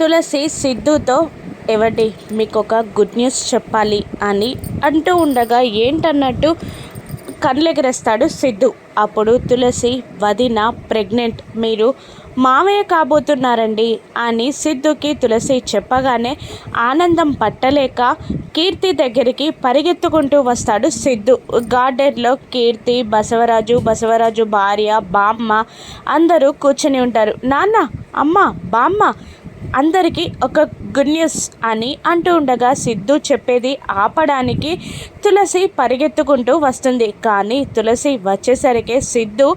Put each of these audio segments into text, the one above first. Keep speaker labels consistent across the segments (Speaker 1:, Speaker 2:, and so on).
Speaker 1: తులసి సిద్ధుతో ఎవటి మీకు ఒక good news చెప్పాలి అని అంటూ ఉండగా ఏంటన్నట్టు కళ్ళెగరేస్తాడు సిద్ధు. అప్పుడు తులసి వదిన ప్రెగ్నెంట్ మీరు మామయ్య కాబోతున్నారండి అని సిద్ధుకి తులసి చెప్పగానే ఆనందం పట్టలేక కీర్తి దగ్గరికి పరిగెత్తుకుంటూ వస్తాడు సిద్ధు. గార్డెన్లో కీర్తి బసవరాజు బసవరాజు భార్య బామ్మ అందరూ కూర్చొని ఉంటారు. నాన్న అమ్మ బామ్మ అందరికీ ఒక గుడ్ న్యూస్ అని అంటూ ఉండగా సిద్ధు చెప్పేది ఆపడానికి తులసి పరిగెత్తుకుంటూ వస్తుంది. కానీ తులసి వచ్చేసరికి సిద్ధు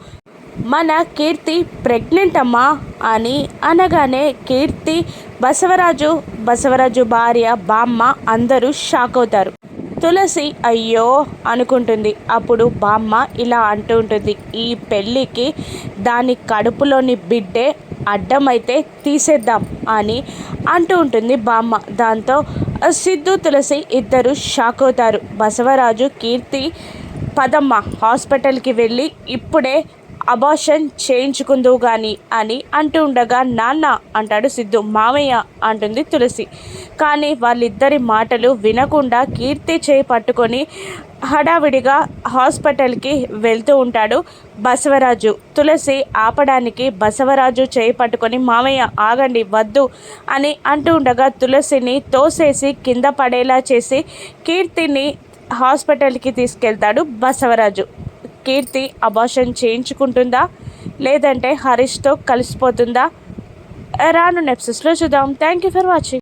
Speaker 1: మన కీర్తి ప్రెగ్నెంట్ అమ్మా అని అనగానే కీర్తి బసవరాజు బసవరాజు భార్య బామ్మ అందరూ షాక్ అవుతారు. తులసి అయ్యో అనుకుంటుంది. అప్పుడు బామ్మ ఇలా అంటూ ఉంటుంది ఈ పెళ్ళికి దాని కడుపులోని బిడ్డే అడ్డమైతే తీసేద్దాం అని అంటూ ఉంటుంది బామ్మ. దాంతో సిద్ధు తులసి ఇద్దరు షాక్ అవుతారు. బసవరాజు కీర్తి పదమ్మ హాస్పిటల్కి వెళ్ళి ఇప్పుడే అబార్షన్ చేయించుకుందువు కానీ అని అంటూ ఉండగా నాన్న అంటాడు సిద్ధు. మామయ్య అంటుంది తులసి. కానీ వాళ్ళిద్దరి మాటలు వినకుండా కీర్తి చేయి పట్టుకొని హడావిడిగా హాస్పిటల్కి వెళ్తూ ఉంటాడు బసవరాజు. తులసి ఆపడానికి బసవరాజు చేయి పట్టుకొని మామయ్య ఆగండి వద్దు అని అంటూ ఉండగా తులసిని తోసేసి కింద పడేలా చేసి కీర్తిని హాస్పిటల్కి తీసుకెళ్తాడు బసవరాజు. కీర్తి అబార్షన్ చేయించుకుంటుందా? లేదంటే హరీష్తో కలిసిపోతుందా? రాను నెప్సెస్లో చూద్దాం. Thank you for watching